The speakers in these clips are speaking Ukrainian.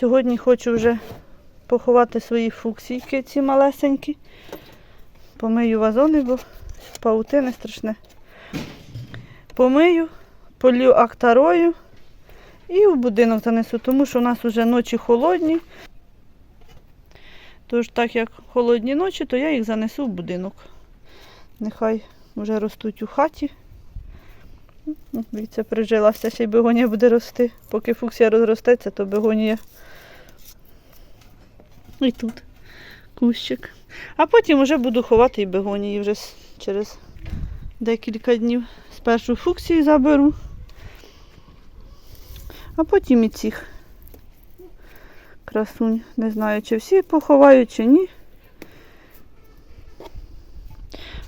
Сьогодні хочу вже поховати свої фуксійки, ці малесенькі. Помию вазони, бо паутини страшне. Помию, полю актарою і в будинок занесу, тому що у нас вже ночі холодні. Тож, так як холодні ночі, то я їх занесу в будинок. Нехай вже ростуть у хаті. Ну, Дивіться, прижилася, ще й бегонія буде рости. Поки фуксія розростеться, то бегонія. І тут кущик. А потім вже буду ховати і бегонії вже через декілька днів. Спершу фуксії заберу, а потім і цих красунь. Не знаю, чи всі поховаю, чи ні.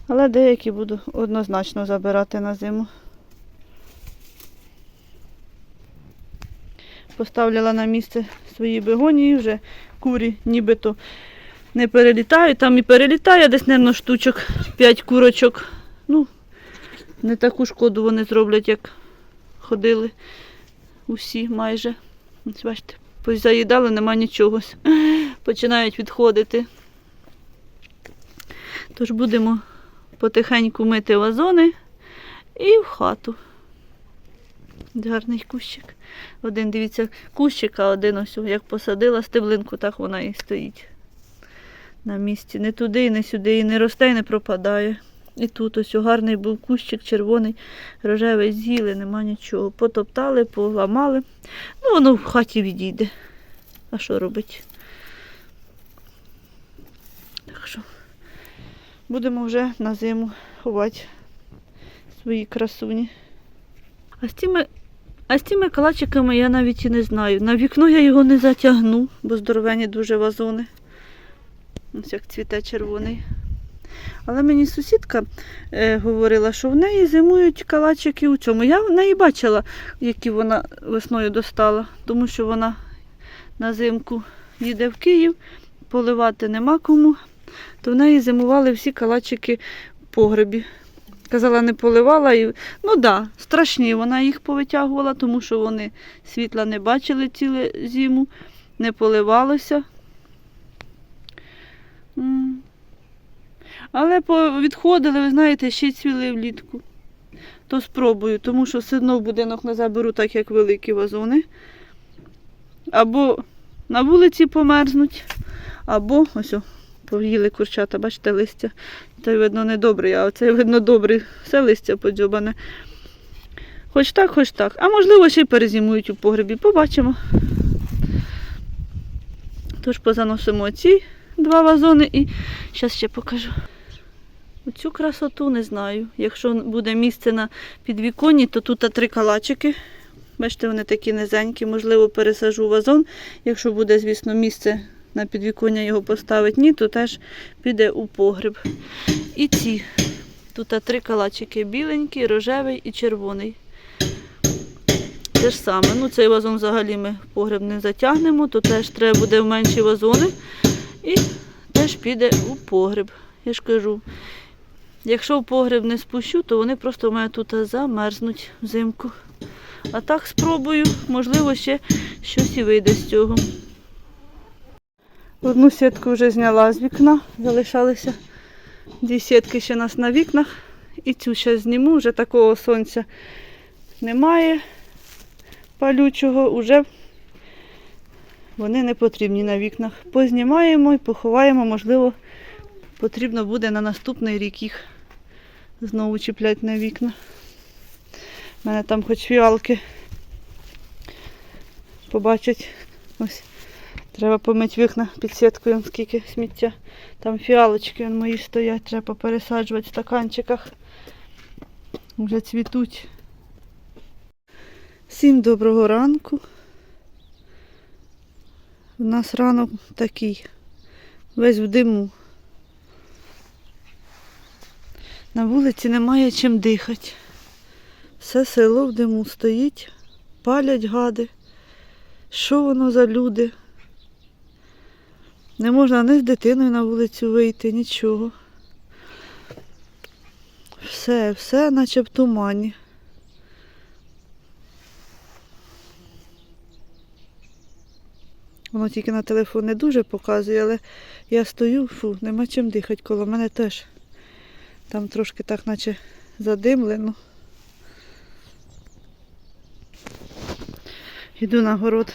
Але деякі буду однозначно забирати на зиму. Поставляла на місце свої бегонії, вже курі нібито не перелітають. Там і перелітає десь, мабуть, штучок 5 курочок. Ну, не таку шкоду вони зроблять, як ходили усі майже. Ось бачите, позаїдали, нема нічого. Починають відходити. Тож будемо потихеньку мити вазони і в хату. Гарний кущик. Один, дивіться, кущик, а один ось, як посадила стеблинку, так вона і стоїть на місці. Не туди, не сюди, і не росте, і не пропадає. І тут ось гарний був кущик, червоний, рожевий, з'їли, нема нічого. Потоптали, поламали. Ну, воно в хаті відійде. А що робить? Так що будемо вже на зиму ховати свої красуні. А з цими, а з цими калачиками я навіть і не знаю. На вікно я його не затягну, бо здоровені дуже вазони. Ось як цвіте червоний. Але мені сусідка е, говорила, що в неї зимують калачики у цьому. Я в неї бачила, які вона весною достала, тому що вона на зимку їде в Київ, поливати нема кому, то в неї зимували всі калачики в погребі. Казала, не поливала. І... Ну так, да, страшні. Вона їх повитягувала, тому що вони світла не бачили цілу зиму, не поливалося. Але відходили, ви знаєте, ще цвіли влітку. То спробую, тому що все одно в будинок не заберу, так як великі вазони. Або на вулиці померзнуть, або ось о, поїли курчата, бачите, листя. Той, видно, не добрий, а оцей, видно, добрий. Все листя подзьобане. Хоч так, хоч так. А можливо, ще й перезимують у погребі. Побачимо. Тож позаносимо ці два вазони і зараз ще покажу. Оцю красоту не знаю. Якщо буде місце на підвіконні, то тут три калачики. Бачите, вони такі низенькі, можливо, пересажу вазон. Якщо буде, звісно, місце на підвіконня його поставити, ні, то теж піде у погреб. І ці. Тут три калачики біленький, рожевий і червоний. Те ж саме. Ну, цей вазон взагалі ми в погреб не затягнемо, то теж треба буде в менші вазони. І теж піде у погреб. Я ж кажу, якщо в погреб не спущу, то вони просто в мене тут замерзнуть взимку. А так спробую, можливо, ще щось і вийде з цього. Одну сітку вже зняла з вікна, залишалися дві сітки ще нас на вікнах. І цю ще зніму, вже такого сонця немає палючого, вже вони не потрібні на вікнах. Познімаємо і поховаємо, можливо, потрібно буде на наступний рік їх знову чіпляти на вікна. У мене там хоч фіалки побачать. Ось. Треба помити вікна під сіткою, скільки сміття. Там фіалочки он, мої стоять, треба пересаджувати в стаканчиках. Вже цвітуть. Всім доброго ранку. У нас ранок такий, весь в диму. На вулиці немає чим дихати. Все село в диму стоїть, палять гади. Що воно за люди? Не можна ні з дитиною на вулицю вийти, нічого. Все, все наче в тумані. Воно тільки на телефон не дуже показує, але я стою, фу, нема чим дихати коло мене теж. Там трошки так, наче задимлено. Йду на город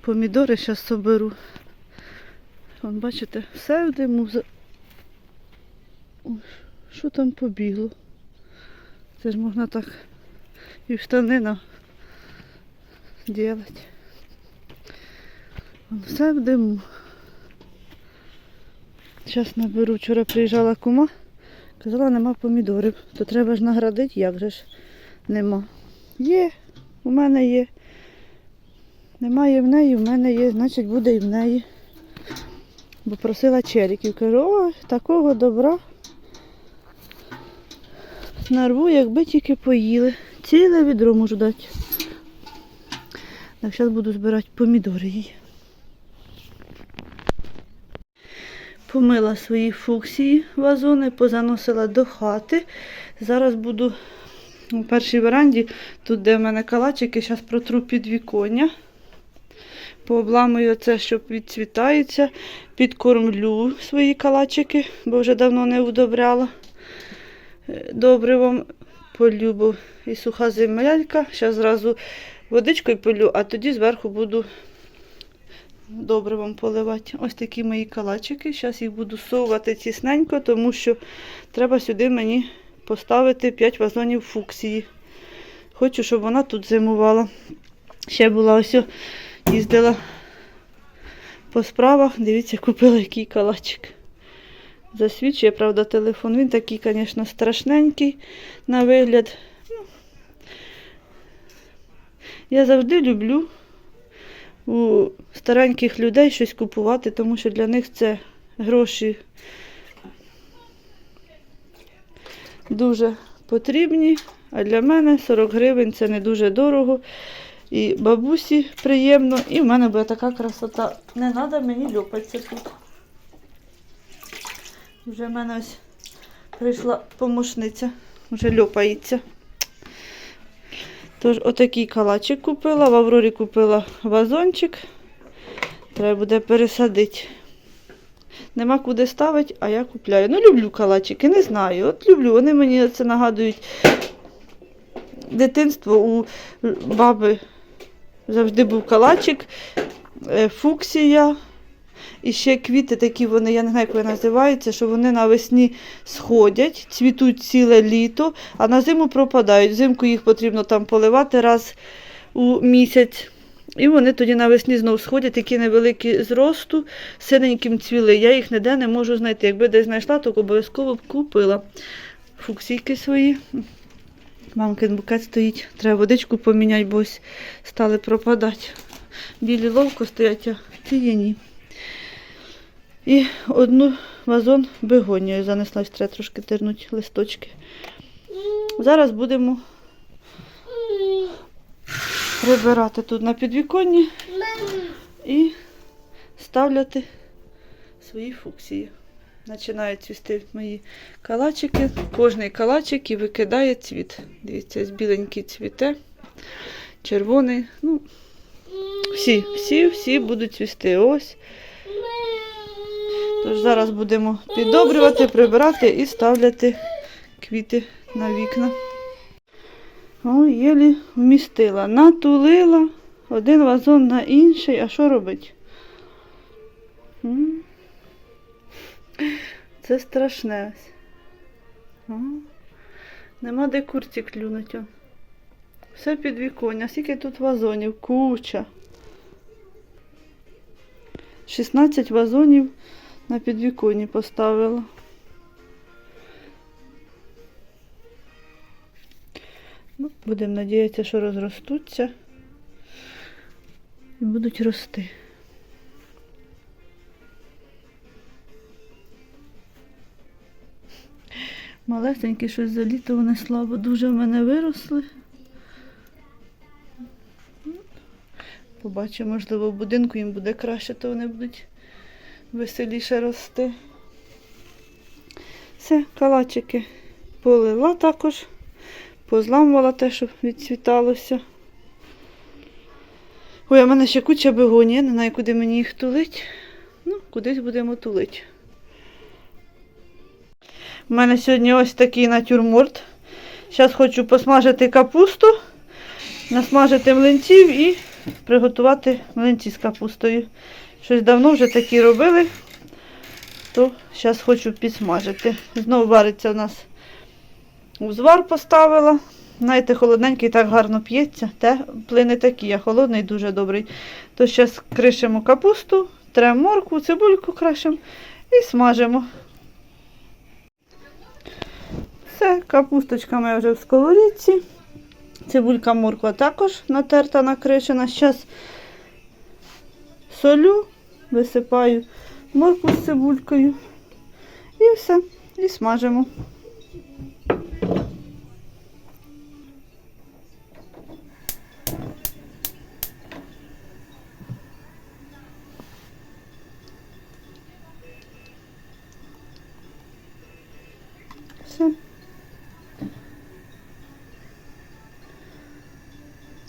помідори, зараз соберу. Вон, бачите, все в диму. Ой, Що там побігло? Це ж можна так і в штанина делать. Вон, Все в диму. Зараз наберу. Вчора приїжджала кума, казала, нема помідорів. То треба ж наградити, як же ж нема. Є, у мене є. Немає в неї, в мене є, значить буде і в неї. Бо просила черіків. Кажу, ой, такого добра. Нарву, якби тільки поїли. Ціле відро можу дати. Так, зараз буду збирати помідори їй. Помила свої фуксії вазони, позаносила до хати. Зараз буду у першій веранді, тут де в мене калачики, зараз протру підвіконня. Пообламую це, щоб відцвітається. Підкормлю свої калачики, бо вже давно не удобряла. Е, Добривом полю, бо і суха земелька. Зараз зразу водичкою полю, а тоді зверху буду добривом поливати. Ось такі мої калачики. Зараз їх буду совувати тісненько, тому що треба сюди мені поставити 5 вазонів фуксії. Хочу, щоб вона тут зимувала. Ще була ось їздила по справах. Дивіться, купила який калачик. Засвідчує, правда, телефон. Він такий, звісно, страшненький на вигляд. Ну, Я завжди люблю у стареньких людей щось купувати, тому що для них це гроші дуже потрібні. А для мене 40 гривень це не дуже дорого. І бабусі приємно, і в мене буде така красота. Не треба мені льопатися тут. Вже в мене ось прийшла помощниця, вже льопається. Тож отакий калачик купила, в Аврорі купила вазончик. Треба буде пересадити. Нема куди ставити, а я купляю. Ну, люблю калачики, не знаю. От люблю. Вони мені це нагадують дитинство у баби завжди був калачик, е, фуксія. І ще квіти такі, вони, я не знаю, як вони називаються, що вони навесні сходять, цвітуть ціле літо, а на зиму пропадають. Взимку їх потрібно там поливати раз у місяць. І вони тоді навесні знову сходять, такі невеликі зросту, синеньким цвіли. Я їх ніде не можу знайти. Якби десь знайшла, то обов'язково б купила. Фуксійки свої. Мамкин букет стоїть. Треба водичку поміняти, бо ось стали пропадати. Білі ловко стоять, а ці ні. І одну вазон бегонію занесла, треба трошки тернути листочки. Зараз будемо прибирати тут на підвіконні і ставляти свої фуксії. Починають цвісти мої калачики. Кожний калачик і викидає цвіт. Дивіться, ось біленький цвіте, червоний. Ну, всі, всі, всі будуть цвісти. Ось. Тож зараз будемо піддобрювати, прибирати і ставляти квіти на вікна. Ой, єлі вмістила. Натулила один вазон на інший. А що робить? Це страшне. Нема де курці клюнуть. Все під віконня. Скільки тут вазонів? Куча. 16 вазонів на підвіконні поставила. Ну, будемо надіятися, що розростуться і будуть рости. Малесенькі щось за літо вони слабо дуже в мене виросли. Побачимо, можливо, в будинку їм буде краще, то вони будуть веселіше рости. Все, калачики полила також, позламувала те, щоб відцвіталося. Ой, а в мене ще куча бегоній, я не знаю, куди мені їх тулить. Ну, кудись будемо тулити. У мене сьогодні ось такий натюрморт. Зараз хочу посмажити капусту, насмажити млинців і приготувати млинці з капустою. Щось давно вже такі робили, то зараз хочу підсмажити. Знову вариться у нас узвар поставила. Знаєте, холодненький так гарно п'ється. Те плини такі, а холодний дуже добрий. То зараз кришимо капусту, тремо моркву, цибульку крашимо і смажимо. Все, капусточка моя вже в сковорідці. Цибулька морква також натерта накришена. Зараз солю, висипаю моркву з цибулькою. І все. І смажимо.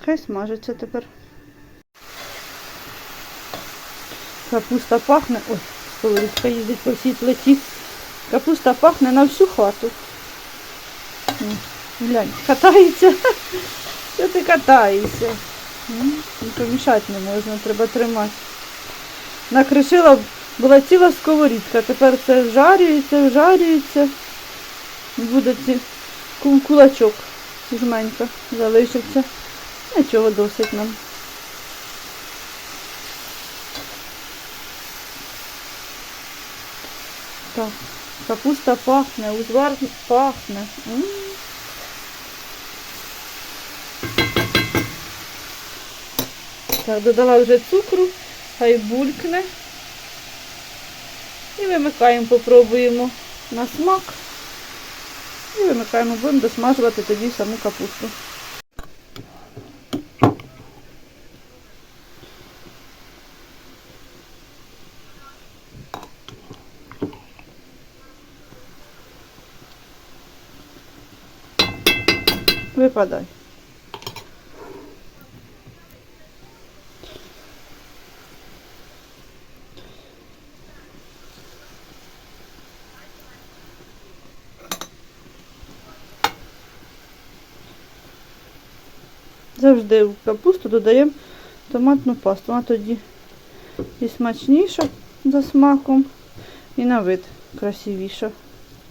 Хай смажиться тепер. Капуста пахне. Ой, сковорідка їздить по всій плиті. Капуста пахне на всю хату. Глянь, катається. Що ти катаєшся? Помішати не можна, треба тримати. Накришила, була ціла сковорідка, тепер це вжарюється, вжарюється. Буде ці ку- кулачок жменька залишиться. Нічого досить нам. Так, капуста пахне, узвар пахне. Так, додала вже цукру, хай булькне. І вимикаємо, попробуємо на смак. І вимикаємо, будемо досмажувати тоді саму капусту. Випадай. Завжди в капусту додаємо томатну пасту. Вона тоді і смачніша за смаком, і на вид красивіша.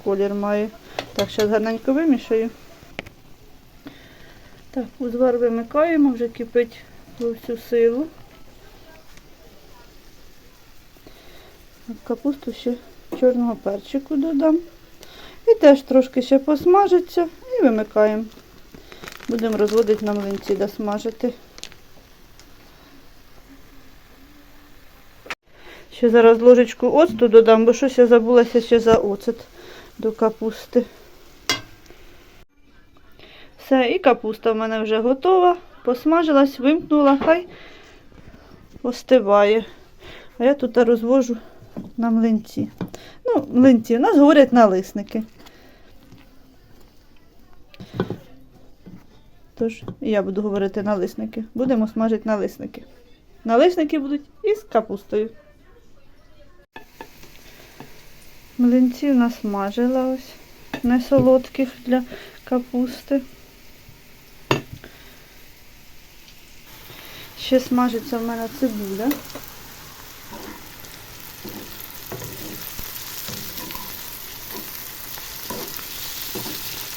Колір має. Так, зараз гарненько вимішаю. Так, узвар вимикаємо, вже кипить во всю силу. Капусту ще чорного перчику додам. І теж трошки ще посмажиться і вимикаємо. Будемо розводити на млинці, досмажити. Ще зараз ложечку оцту додам, бо щось я забулася ще за оцет до капусти. Все, і капуста в мене вже готова. Посмажилась, вимкнула, хай остиває. А я тут розвожу на млинці. Ну, млинці, у нас говорять налисники. Тож, я буду говорити налисники. Будемо смажити налисники. Налисники будуть із капустою. Млинців насмажила ось. Не солодких для капусти. Ще смажиться в мене цибуля.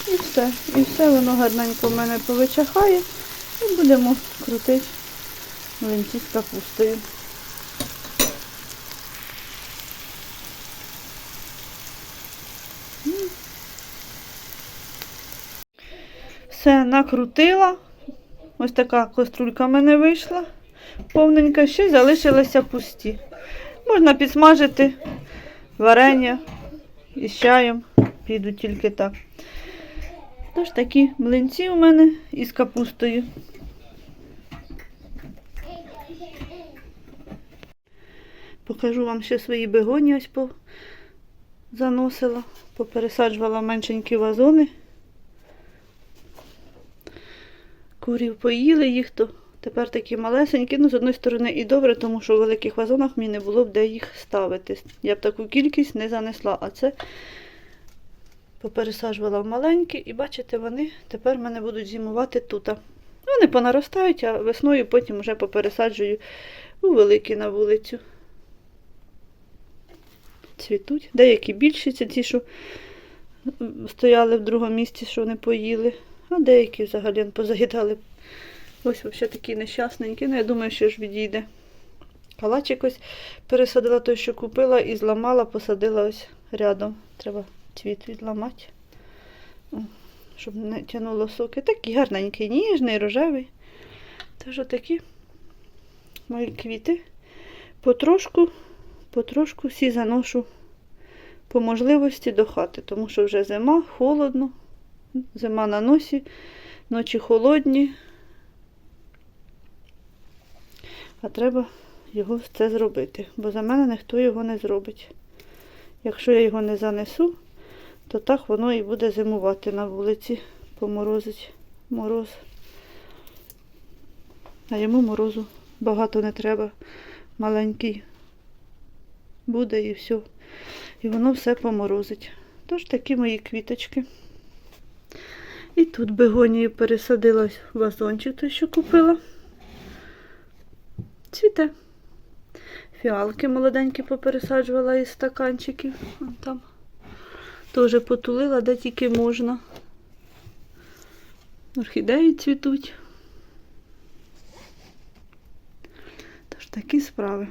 І все. І все воно гарненько в мене повичахає. І будемо крутити млинці з капустою. Все, накрутила. Ось така каструлька в мене вийшла. Повненька, ще залишилися пусті. Можна підсмажити варення із чаєм. Підуть тільки так. Тож такі млинці у мене із капустою. Покажу вам ще свої бегоні ось по заносила, попересаджувала меншенькі вазони. Курів поїли їх, то Тепер такі малесенькі. Ну, з одної сторони і добре, тому що в великих вазонах мені не було б де їх ставити. Я б таку кількість не занесла, а це попересаджувала в маленькі, і бачите, вони тепер мене будуть зимувати тут. Вони понаростають, а весною потім вже попересаджую у великі на вулицю. Цвітуть. Деякі більші, це ті, що стояли в другому місці, що не поїли, а деякі взагалі позаїдали. Ось взагалі такі нещасненькі. Ну, я думаю, що ж відійде. Калачик ось пересадила той, що купила, і зламала, посадила ось рядом. Треба цвіт відламати, щоб не тянуло соки. Такий гарненький, ніжний, рожевий. Тож такі мої квіти. Потрошку, потрошку всі заношу по можливості до хати, тому що вже зима, холодно, зима на носі, ночі холодні. А треба його це зробити, бо за мене ніхто його не зробить. Якщо я його не занесу, то так воно і буде зимувати на вулиці, поморозить мороз. А йому морозу багато не треба. Маленький буде і все. І воно все поморозить. Тож такі мої квіточки. І тут бегонію пересадила в вазончик, той, що купила. Цвіте. Фіалки молоденькі попересаджувала із стаканчиків. Вон там. Теж потулила, де тільки можна. Орхідеї цвітуть. Тож такі справи.